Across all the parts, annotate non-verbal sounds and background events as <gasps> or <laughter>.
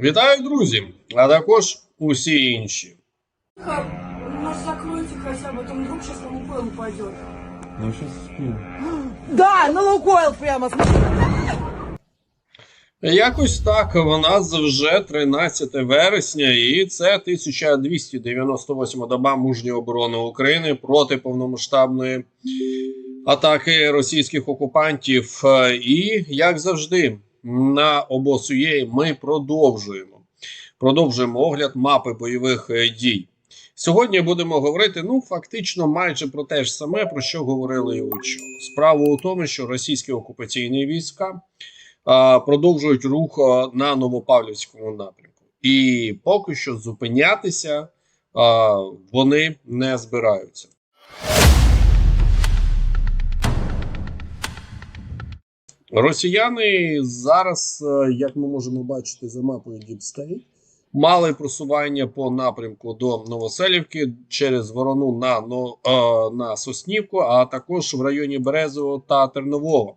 Вітаю, друзі! А також усі інші. Нас закройте хотя бы, там вдруг сейчас на Лукойл. Ну. <gasps> Да, на Лукойл прямо. Якось так у нас вже 13 вересня, і це 1298 доба мужньої оборони України проти повномасштабної атаки російських окупантів. Е, І як завжди, на обосує ми продовжуємо. Продовжуємо огляд мапи бойових е, дій. Сьогодні будемо говорити ну фактично майже про те ж саме, про що говорили і учора. Справа у тому, що російські окупаційні війська а, продовжують рух на Новопавлівському напрямку, і поки що зупинятися а, вони не збираються. Росіяни зараз, е, як ми можемо бачити за мапою State, мали просування по напрямку до Новоселівки через Ворону на, Но- е, на Соснівку, а також в районі Березового та Тернового.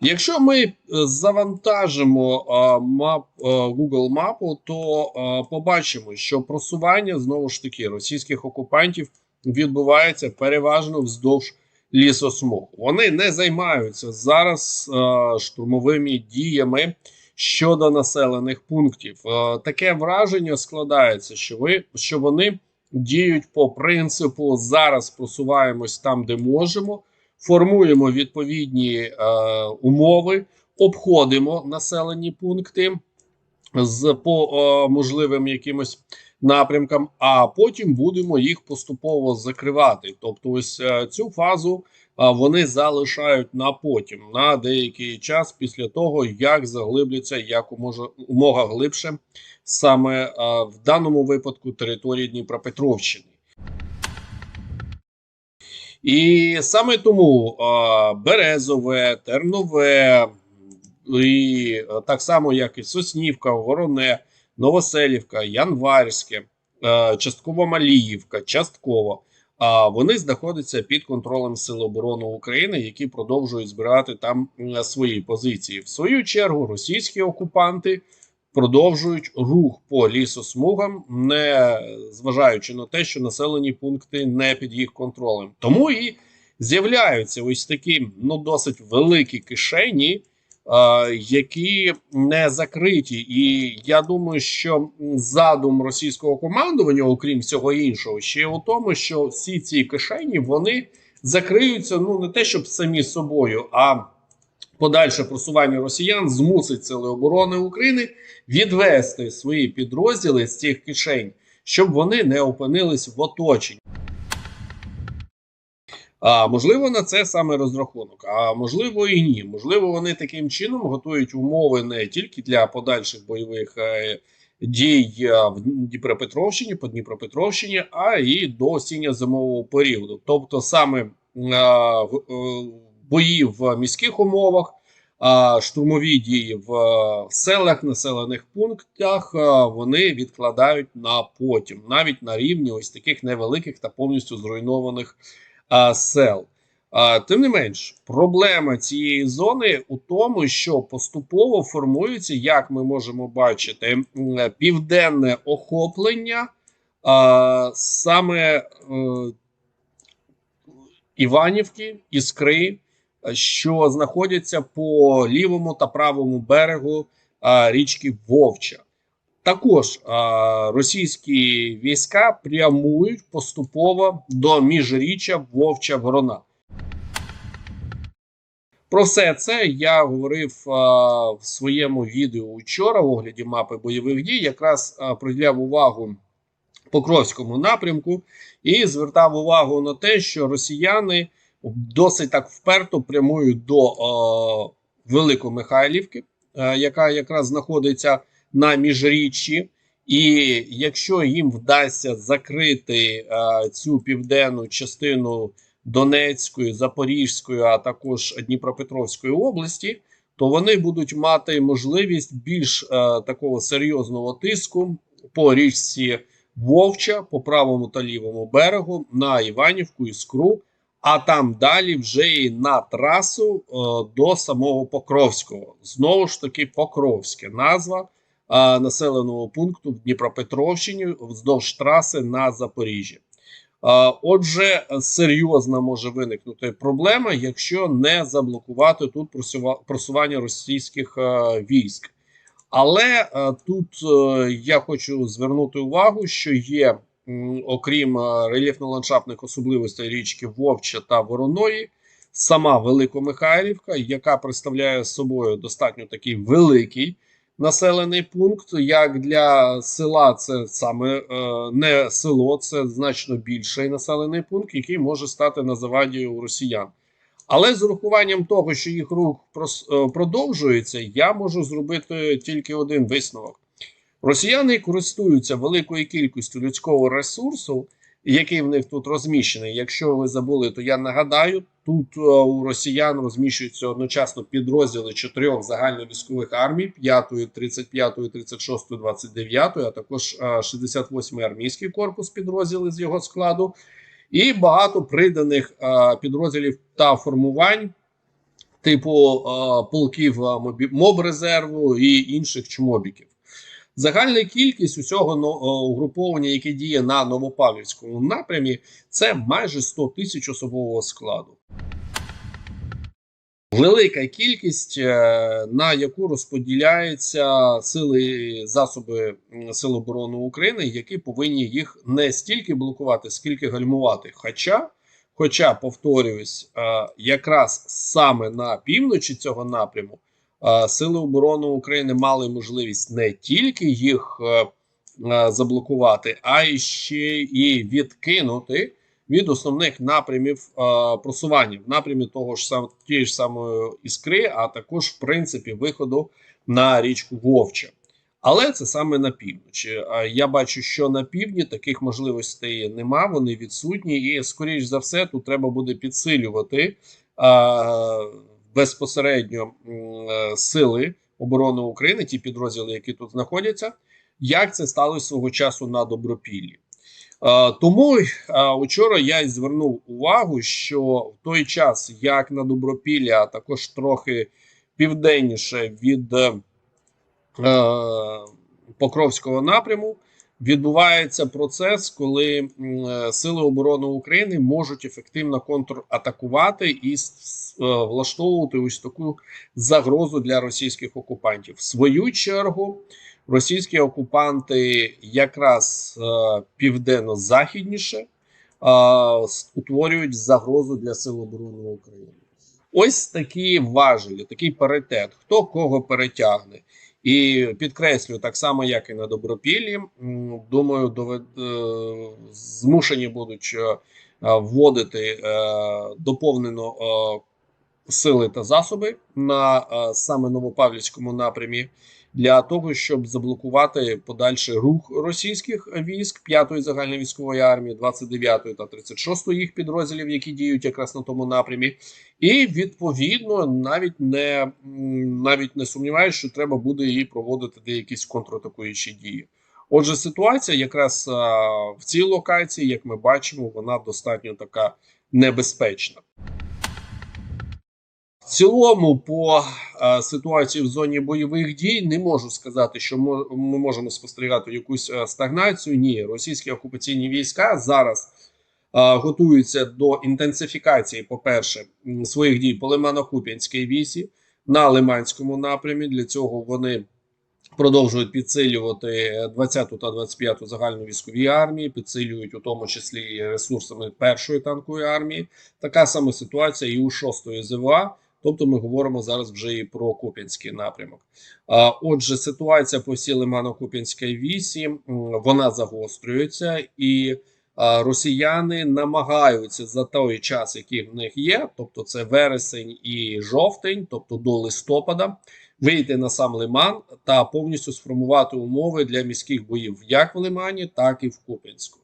Якщо ми е, завантажимо мап, Google мапу, то побачимо, що просування знову ж таки російських окупантів відбувається переважно вздовж лісосмуг. Вони не займаються зараз е, штурмовими діями щодо населених пунктів. Е, таке враження складається, що ви що вони діють по принципу зараз просуваємось там, де можемо, формуємо відповідні е, умови, обходимо населені пункти з по можливим якимось напрямкам, а потім будемо їх поступово закривати. Тобто, ось е, цю фазу вони залишають на потім, на деякий час після того, як заглибляться якомога умога глибше саме в даному випадку території Дніпропетровщини. І саме тому Березове, Тернове, і е, так само, як і Соснівка, Вороне, Новоселівка, Январське, е, частково Маліївка, частково. А вони знаходяться під контролем Сил оборони України, які продовжують збирати там свої позиції. В свою чергу російські окупанти продовжують рух по лісосмугам, не зважаючи на те, що населені пункти не під їх контролем. Тому і з'являються ось такі ну досить великі кишені. Е, Які не закриті, і я думаю, що задум російського командування, окрім всього іншого, ще у тому, що всі ці кишені вони закриються ну не те, щоб самі собою, а подальше просування росіян змусить сили оборони України відвести свої підрозділи з цих кишень, щоб вони не опинились в оточенні. А можливо, на це саме розрахунок, а можливо і ні. Можливо, вони таким чином готують умови не тільки для подальших бойових е, дій е, в Дніпропетровщині, по Дніпропетровщині, а і до осінньо-зимового періоду. Тобто, саме в- е, бої в міських умовах, а штурмові дії в селах, населених пунктах вони відкладають на потім, навіть на рівні ось таких невеликих та повністю зруйнованих а, сел. А, тим не менш, проблема цієї зони у тому, що поступово формується, як ми можемо бачити, південне охоплення а, саме е, Іванівки, Іскри, що знаходяться по лівому та правому берегу а, річки Вовча. Також а, російські війська прямують поступово до міжріччя Вовча Ворона. Про все це я говорив а, в своєму відео вчора в огляді мапи бойових дій. Якраз а, приділяв увагу Покровському напрямку і звертав увагу на те, що росіяни досить так вперто прямують до Великомихайлівки, яка якраз знаходиться на міжріччі. І якщо їм вдасться закрити е, цю південну частину Донецької, Запорізької, а також Дніпропетровської області, то вони будуть мати можливість більш е, такого серйозного тиску по річці Вовча, по правому та лівому берегу, на Іванівку Іскру, а там далі вже і на трасу е, до самого Покровського. Знову ж таки, Покровське назва а, населеного пункту в Дніпропетровщині вздовж траси на Запоріжжя. А, Отже, серйозна може виникнути проблема, якщо не заблокувати тут просува- просування російських е, військ. Але е, тут е, я хочу звернути увагу, що є, окрім е, рельєфно-ландшафтних особливостей річки Вовча та Вороної, сама Великомихайлівка, яка представляє собою достатньо такий великий населений пункт. Як для села, це саме е, не село, це значно більший населений пункт, який може стати на заваді у росіян. Але з урахуванням того, що їх рух е, продовжується, я можу зробити тільки один висновок: росіяни користуються великою кількістю людського ресурсу, який в них тут розміщений. Якщо ви забули, то я нагадаю, тут е, у росіян розміщуються одночасно підрозділи чотирьох загальновійськових армій: 5-ї, 35-ї, 36-ї, 29-ї, а також е, 68-й армійський корпус підрозділи з його складу і багато приданих е, підрозділів та формувань, типу е, полків е, моб-резерву і інших чмобіків. Загальна кількість усього е, угруповання, яке діє на Новопавлівському напрямі, це майже 100 тисяч особового складу. Велика кількість, е, на яку розподіляються сили засоби Сил оборони України, які повинні їх не стільки блокувати, скільки гальмувати. Хоча, хоча повторююсь, е, якраз саме на півночі цього напряму Сили оборони України мали можливість не тільки їх е, е, заблокувати, а й ще і відкинути від основних напрямів е, просування в напрямі того ж сам тієї ж самої іскри, а також в принципі виходу на річку Вовча. Але це саме на півночі. Я бачу, що на півдні таких можливостей нема, вони відсутні, і скоріш за все, тут треба буде підсилювати безпосередньо е, сили оборони України, ті підрозділи, які тут знаходяться. Як це сталося свого часу на Добропіллі? Е, Тому е, вчора я й звернув увагу, що в той час, як на Добропіллі, а також трохи південніше від е, Покровського напряму, відбувається процес, коли е, Сили оборони України можуть ефективно контратакувати і е, влаштовувати ось таку загрозу для російських окупантів. В свою чергу, російські окупанти якраз е, південно-західніше утворюють загрозу для Сил оборони України. Ось такі важелі, такий паритет, хто кого перетягне. І підкреслю так само, як і на Добропіллі, думаю, довед, е, змушені будуть е, вводити е, доповнено сили та засоби на саме Новопавлівському напрямі для того, щоб заблокувати подальший рух російських військ 5-ї загальної військової армії, 29-ї та 36-ї їх підрозділів, які діють якраз на тому напрямі. І відповідно навіть не навіть не сумніваюся, що треба буде і проводити деякісь контратакуючі дії. Отже, ситуація якраз в цій локації, як ми бачимо, вона достатньо така небезпечна. В цілому, по е, ситуації в зоні бойових дій, не можу сказати, що ми можемо спостерігати якусь е, стагнацію. Ні, російські окупаційні війська зараз е, готуються до інтенсифікації, по-перше, своїх дій по Лимано-Куп'янській вісі на Лиманському напрямі. Для цього вони продовжують підсилювати 20-ту та 25-ту загальну військові армії, підсилюють у тому числі ресурсами першої танкової армії. Така сама ситуація і у 6-ї ЗВА. Тобто ми говоримо зараз вже і про Куп'янський напрямок. А, Отже, ситуація по всій Лимано-Куп'янській вісі вона загострюється, і росіяни намагаються за той час, який в них є, тобто це вересень і жовтень, тобто до листопада, вийти на сам Лиман та повністю сформувати умови для міських боїв як в Лимані, так і в Куп'янську.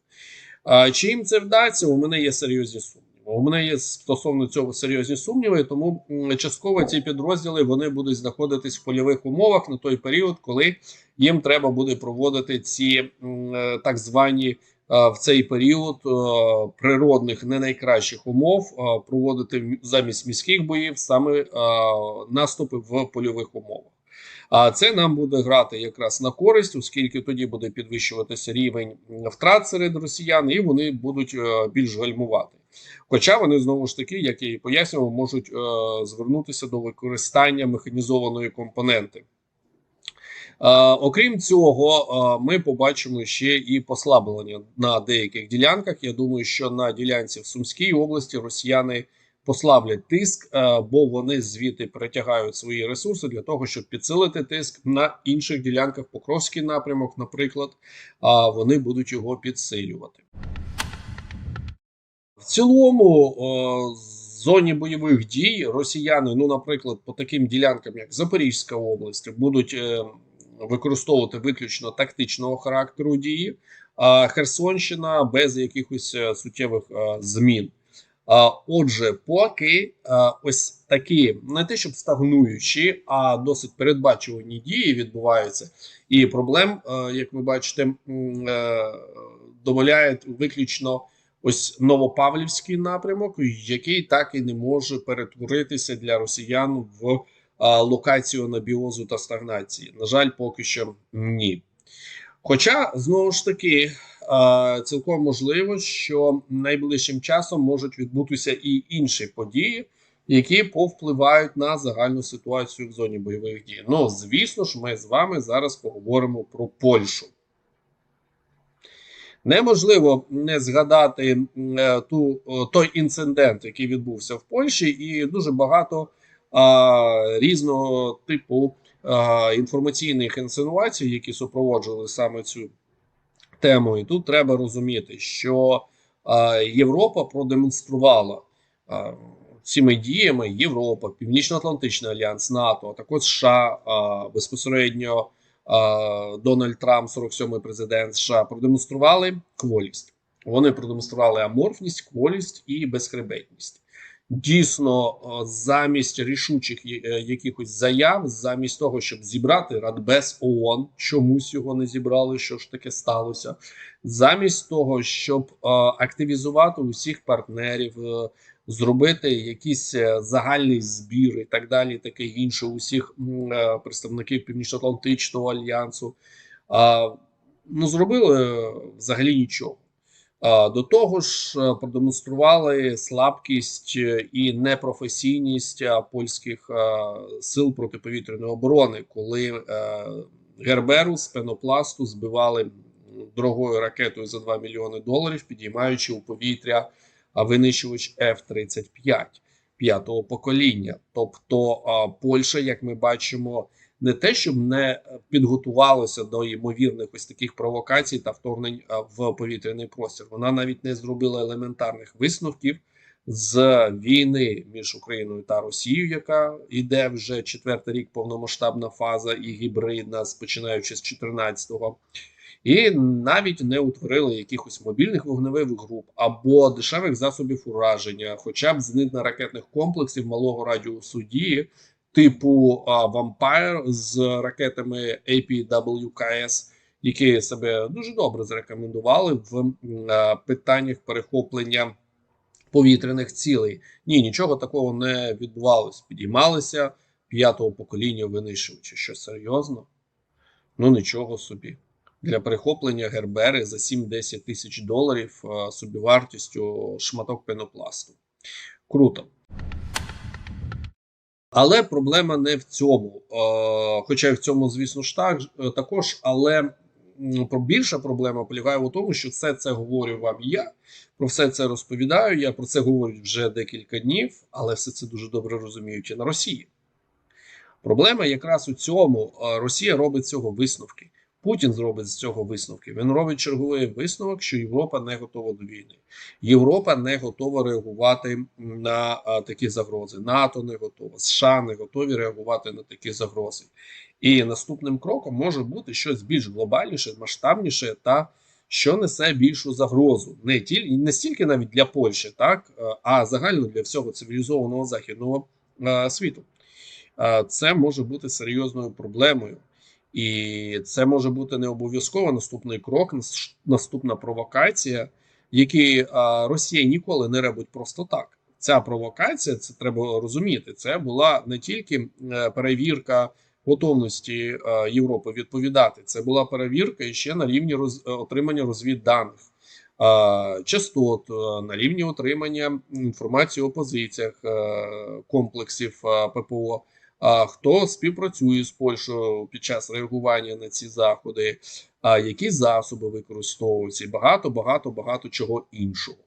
Чи їм це вдасться? У мене є серйозні сумніви. У мене є стосовно цього серйозні сумніви, тому частково ці підрозділи вони будуть знаходитись в польових умовах на той період, коли їм треба буде проводити ці е, так звані е, в цей період е, природних не найкращих умов, проводити замість міських боїв саме наступи в польових умовах. А це нам буде грати якраз на користь, оскільки тоді буде підвищуватися рівень втрат серед росіян, і вони будуть більш гальмувати. Хоча вони знову ж таки, як я і пояснював, можуть е, звернутися до використання механізованої компоненти. Е, окрім цього, е, ми побачимо ще і послаблення на деяких ділянках. Я думаю, що на ділянці в Сумській області росіяни послаблять тиск, е, бо вони звідти перетягають свої ресурси для того, щоб підсилити тиск на інших ділянках. Покровський напрямок, наприклад, а вони будуть його підсилювати. В цілому, в зоні бойових дій росіяни, ну, наприклад, по таким ділянкам, як Запорізька область, будуть е, використовувати виключно тактичного характеру дії, а Херсонщина без якихось е, суттєвих е, змін. Отже, поки ось такі не те, щоб стагнуючі, а досить передбачувані дії відбуваються, і проблем, як ви бачите, е, виключно ось Новопавлівський напрямок, який так і не може перетворитися для росіян в локацію анабіозу та стагнації. На жаль, поки що ні. Хоча знову ж таки. Цілком можливо, що найближчим часом можуть відбутися і інші події, які повпливають на загальну ситуацію в зоні бойових дій. Ну, звісно ж, ми з вами зараз поговоримо про Польщу. Неможливо не згадати е, ту той інцидент, який відбувся в Польщі, і дуже багато а, різного типу а, інформаційних інсинуацій, які супроводжували саме цю тему. І тут треба розуміти, що а, Європа продемонструвала а, цими діями Європа, Північно-Атлантичний альянс, НАТО, а також США а, безпосередньо. Дональд Трамп, 47-й президент США, продемонстрували кволість. Вони продемонстрували аморфність, кволість і безхребетність. Дійсно, замість рішучих е, якихось заяв, замість того, щоб зібрати Радбез ООН, чомусь його не зібрали, що ж таке сталося. Замість того, щоб активізувати усіх партнерів, е, зробити якийсь е, загальний збір і так далі, таке інше, усіх е, представників Північно-Атлантичного альянсу, ну зробили е, взагалі нічого. До того ж, продемонстрували слабкість і непрофесійність польських сил протиповітряної оборони, коли Герберу з пенопласту збивали дорогою ракетою за 2 мільйони доларів, підіймаючи у повітря а, винищувач F-35 п'ятого покоління. Тобто а, Польща, як ми бачимо, не те, щоб не підготувалося до ймовірних ось таких провокацій та вторгнень в повітряний простір. Вона навіть не зробила елементарних висновків з війни між Україною та Росією, яка йде вже четвертий рік повномасштабна фаза і гібридна, починаючи з 14-го. І навіть не утворили якихось мобільних вогневих груп або дешевих засобів ураження, хоча б зенитно-ракетних комплексів малого радіусу дії, типу Vampire з ракетами APWKS, які себе дуже добре зарекомендували в а, питаннях перехоплення повітряних цілей. Ні, нічого такого не відбувалося. Підіймалися п'ятого покоління винищувачі. Що серйозно? Ну нічого собі. Для перехоплення Гербери за 7-10 тисяч доларів собівартістю шматок пенопласту. Круто. Але проблема не в цьому. Хоча й в цьому, звісно ж, е, також, але більша проблема полягає у тому, що все це говорю вам я, про все це розповідаю. Я про це говорю вже декілька днів, але все це дуже добре розуміють і на Росії. Проблема якраз у цьому. Росія робить цього висновки. Путін зробить з цього висновки. Він робить черговий висновок, що Європа не готова до війни. Європа не готова реагувати на а, такі загрози. НАТО не готова, США не готові реагувати на такі загрози. І наступним кроком може бути щось більш глобальніше, масштабніше та що несе більшу загрозу, не тільки не стільки навіть для Польщі, так е, а загально для всього цивілізованого західного е, світу. Е, Це може бути серйозною проблемою. І це може бути не обов'язково наступний крок, наступна провокація, які Росія ніколи не робить просто так. Ця провокація, це треба розуміти. Це була не тільки перевірка готовності Європи відповідати. Це була перевірка ще на рівні роз, е, отримання розвідданих. Частот е, на рівні отримання інформації у позиціях е, комплексів ППО, хто співпрацює з Польщею під час реагування на ці заходи, які засоби використовуються, і багато, багато, багато чого іншого.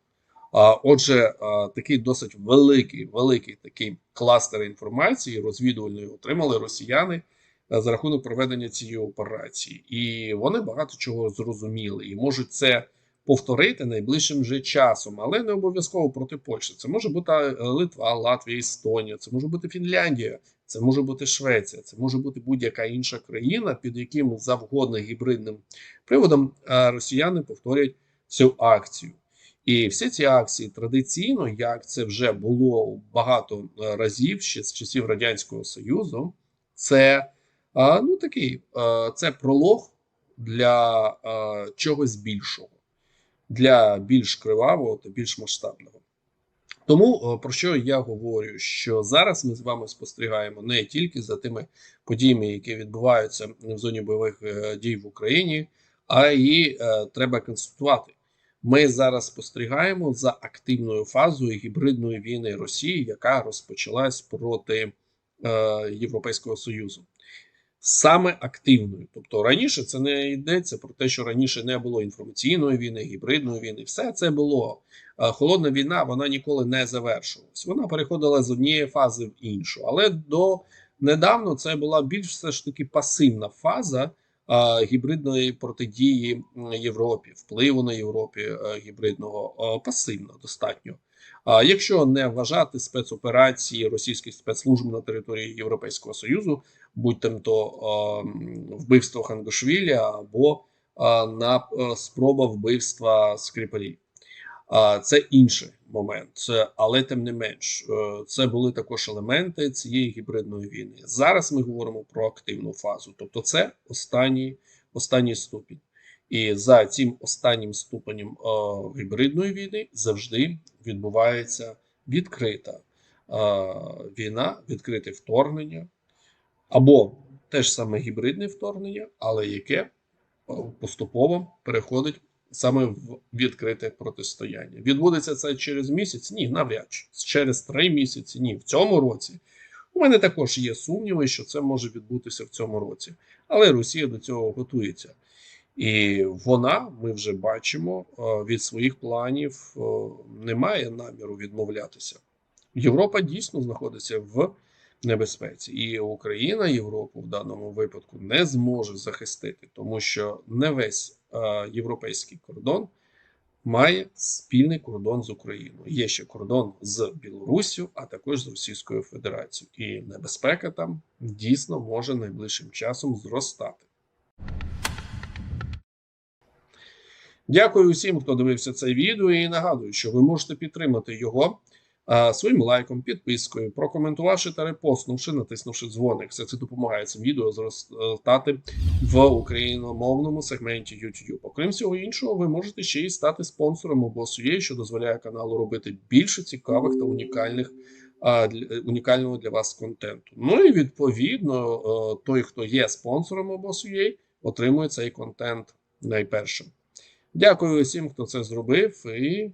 Отже, такий досить великий, великий такий кластер інформації розвідувальної отримали росіяни за рахунок проведення цієї операції, і вони багато чого зрозуміли. І можуть це повторити найближчим же часом, але не обов'язково проти Польщі. Це може бути е, Литва, Латвія, Естонія, це може бути Фінляндія, це може бути Швеція, це може бути будь-яка інша країна, під яким завгодно гібридним приводом росіяни повторять цю акцію. І всі ці акції традиційно, як це вже було багато е, разів ще з часів Радянського Союзу, це ну такий е, це пролог для е, чогось більшого, для більш кривавого та більш масштабного. Тому е, про що я говорю? Що зараз ми з вами спостерігаємо не тільки за тими подіями, які відбуваються в зоні бойових е, дій в Україні, а й е, треба констатувати. Ми зараз спостерігаємо за активною фазою гібридної війни Росії, яка розпочалась проти Європейського Союзу. Саме активною. Тобто раніше це не йдеться про те, що раніше не було інформаційної війни, гібридної війни. Все це було. Холодна війна вона ніколи не завершилась. Вона переходила з однієї фази в іншу. Але до недавно це була більш все ж таки пасивна фаза гібридної протидії Європі, впливу на Європі е, гібридного е, пасивно достатньо. Якщо не вважати спецоперації російських спецслужб на території Європейського Союзу, будь там то вбивство Хангашвілі або на е, спроба вбивства Скрипалі. Це інший момент, але тим не менш, е, це були також елементи цієї гібридної війни. Зараз ми говоримо про активну фазу, тобто це останній, останній ступінь. І за цим останнім ступенем е, гібридної війни завжди відбувається відкрита е, війна, відкрите вторгнення, або те ж саме гібридне вторгнення, але яке е, поступово переходить саме в відкрите протистояння. Відбудеться це через місяць? Ні, навряд чи через три місяці. Ні, в цьому році. У мене також є сумніви, що це може відбутися в цьому році, але Росія до цього готується. І вона, ми вже бачимо, е, від своїх планів е, не має наміру відмовлятися. Європа дійсно знаходиться в небезпеці, і Україна Європу в даному випадку не зможе захистити, тому що не весь е, європейський кордон має спільний кордон з Україною. Є ще кордон з Білоруссю, а також з Російською Федерацією. І небезпека там дійсно може найближчим часом зростати. Дякую усім, хто дивився це відео, і нагадую, що ви можете підтримати його а, своїм лайком, підпискою, прокоментувавши та репостнувши, натиснувши дзвоник. Все це допомагає цим відео зростати в україномовному сегменті YouTube. Окрім всього іншого, ви можете ще й стати спонсором обосує, що дозволяє каналу робити більше цікавих та унікальних. Унікального для вас контенту. Ну і відповідно, е, той, хто є спонсором обосує, отримує цей контент найпершим. Дякую усім, хто це зробив, і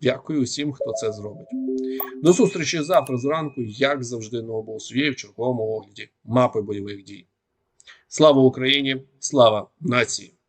дякую усім, хто це зробить. До зустрічі завтра зранку, як завжди, на обосвіє в черговому огляді мапи бойових дій. Слава Україні! Слава нації!